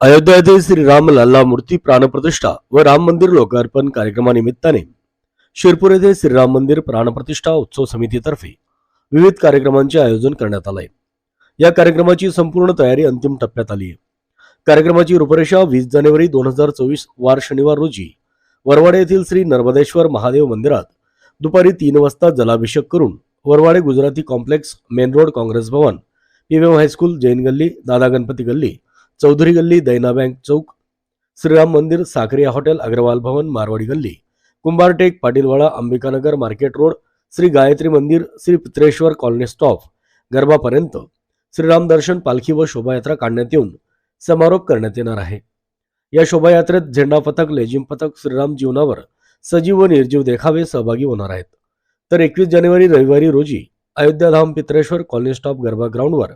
अयोध्या येथे श्रीराम लल्ला मूर्ती प्राणप्रतिष्ठा व राम मंदिर लोकार्पण कार्यक्रमानिमित्ताने शिरपूर येथे श्रीराम मंदिर प्राणप्रतिष्ठा उत्सव समितीतर्फे विविध कार्यक्रमांचे आयोजन करण्यात आलंय. या कार्यक्रमाची संपूर्ण तयारी अंतिम टप्प्यात आली आहे कार्यक्रमाची रूपरेषा वीस जानेवारी दोन हजार चोवीस वार शनिवार रोजी वरवाडे येथील श्री नर्मदेश्वर महादेव मंदिरात दुपारी तीन वाजता जलाभिषेक करून Varwade Gujarati complex main road Congress Bhavan PM high school Jain Galli Dada Ganpati गल्ली चौधरी गल्ली दैना bank Chowk Shriram Mandir Sakhariya hotel Agrawal Bhavan Marwadi Galli Kumbhartek Patilwada Ambikanagar market road Shri Gayatri Mandir Shri Pitreshwar colony stop गरबापर्यंत Shriram दर्शन पालखी व शोभायात्रा काढण्यात येऊन समारोप करण्यात येणार आहे. या शोभायात्रेत झेंडा पथक लेझिम पथक श्रीराम जीवनावर सजीव व निर्जीव देखावे सहभागी होणार आहेत. तर एकवीस जानेवारी रविवारी रोजी अयोध्याधाम पित्रेश्वर कॉलनी स्टॉप गरबा ग्राउंडवर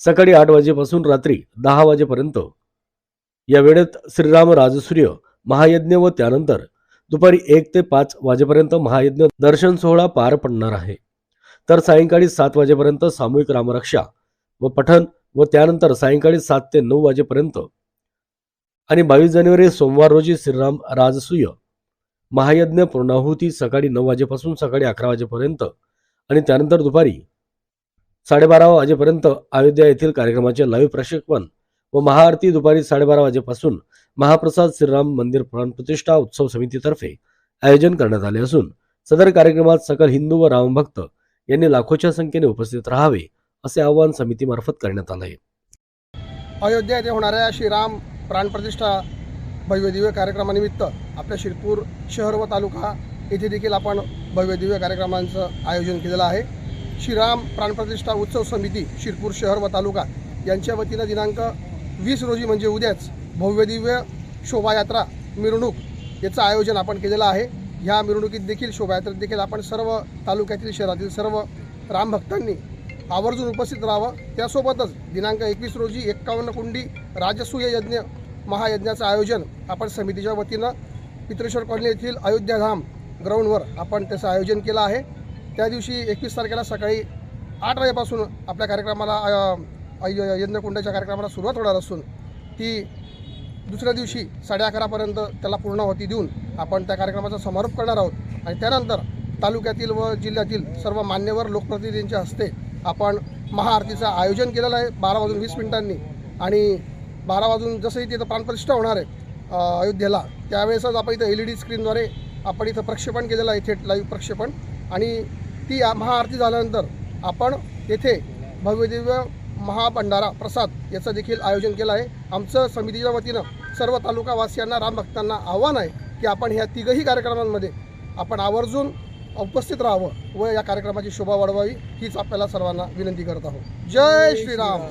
सकाळी आठ वाजेपासून रात्री दहा वाजेपर्यंत. या वेळेत श्रीराम राजसूर्य महायज्ञ व त्यानंतर दुपारी एक ते पाच वाजेपर्यंत महायज्ञ दर्शन सोहळा पार पडणार आहे. तर सायंकाळी सात वाजेपर्यंत सामूहिक रामरक्षा व पठण व त्यानंतर सायंकाळी सात ते नऊ वाजेपर्यंत. आणि बावीस जानेवारी सोमवार रोजी श्रीराम राजसूय महायज्ञ पूर्णाहुती सकाळी नऊ वाजेपासून सकाळी अकरा वाजेपर्यंत आणि त्यानंतर दुपारी साडेबारा वाजेपर्यंत अयोध्या येथील कार्यक्रमाचे लाईव्ह प्रक्षेपण व महाआरती दुपारी साडेबारा वाजेपासून महाप्रसाद श्रीराम मंदिर प्राणप्रतिष्ठा उत्सव समितीतर्फे आयोजन करण्यात आले असून सदर कार्यक्रमात सकल हिंदू व रामभक्त यांनी लाखोच्या संख्येने उपस्थित राहावे असे आवाहन समितीमार्फत करण्यात आले. आहे अयोध्या येथे होणाऱ्या श्रीराम प्राणप्रतिष्ठा भव्यदिव्य कार्यक्रमानिमित्त आपल्या शिरपूर शहर व तालुका येथे देखील आपण भव्यदिव्य कार्यक्रमांचं आयोजन केलेलं आहे. श्रीराम प्राणप्रतिष्ठा उत्सव समिती शिरपूर शहर व तालुका यांच्या वतीनं दिनांक वीस रोजी म्हणजे उद्याच भव्यदिव्य शोभायात्रा मिरवणूक याचं आयोजन आपण केलेलं आहे. ह्या मिरवणुकीत देखील शोभायात्रेत देखील आपण सर्व तालुक्यातील शहरातील सर्व रामभक्तांनी आवर्जून उपस्थित राहावं. त्यासोबतच दिनांक एकवीस रोजी एक्कावन्न कुंडी राजसूय यज्ञ महायज्ञाचं आयोजन आपण समितीच्या वतीनं पित्रेश्वर कॉलनी येथील अयोध्याधाम ग्राउंडवर आपण त्याचं आयोजन केलं आहे. त्या दिवशी एकवीस तारखेला सकाळी आठ वाजेपासून आपल्या कार्यक्रमाला अ, यज्ञकुंडाच्या कार्यक्रमाला सुरुवात होणार असून ती दुसऱ्या दिवशी साडे अकरापर्यंत त्याला पूर्णावती देऊन आपण त्या कार्यक्रमाचा समारोप करणार आहोत. आणि त्यानंतर तालुक्यातील व जिल्ह्यातील सर्व मान्यवर लोकप्रतिनिधींच्या हस्ते आपण महाआरतीचं आयोजन केलेलं आहे. बारा वाजून वीस मिनिटांनी आणि बारा वाजून जसं इथे इथं प्राणप्रतिष्ठा होणार आहे अयोध्येला त्यावेळेसच आपण इथं एल ई डी स्क्रीनद्वारे आपण इथं प्रक्षेपण केलेलं आहे थेट लाईव्ह प्रक्षेपण. आणि ती महाआरती झाल्यानंतर आपण येथे भव्यदिव्य महाभंडारा प्रसाद याचं देखील आयोजन केलं आहे. आमचं समितीच्या वतीनं सर्व तालुकावासियांना रामभक्तांना आव्हान आहे की आपण ह्या तिघही कार्यक्रमांमध्ये आपण आवर्जून उपस्थित राहावं व या कार्यक्रमाची शोभा वाढवावी हीच आपल्याला सर्वांना विनंती करत आहोत. जय श्रीराम!